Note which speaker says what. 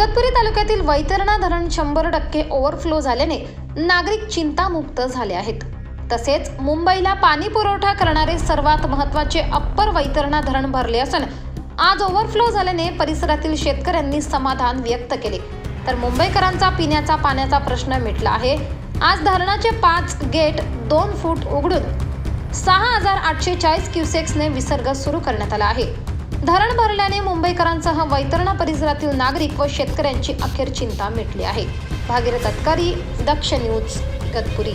Speaker 1: इगतपुरी तालुक्यातील वैतरणा धरण शंभर टक्के ओव्हरफ्लो झाल्याने नागरिक चिंतामुक्त झाले आहेत. तसेच मुंबईला पाणी पुरवठा करणारे सर्वात महत्त्वाचे अप्पर वैतरणा धरण भरले असून आज ओव्हरफ्लो झाल्याने परिसरातील शेतकऱ्यांनी समाधान व्यक्त केले. तर मुंबईकरांचा पिण्याचा पाण्याचा प्रश्न मिटला आहे. आज धरणाचे पाच गेट दोन फूट उघडून सहा हजार आठशे चाळीस क्युसेक्सने विसर्ग सुरू करण्यात आला आहे. धरण भरल्याने मुंबईकरांसह वैतरणा परिसरातील नागरिक व शेतकऱ्यांची अखेर चिंता मिटली आहे. भागीरथ तत्कारी दक्ष न्यूज इगतपुरी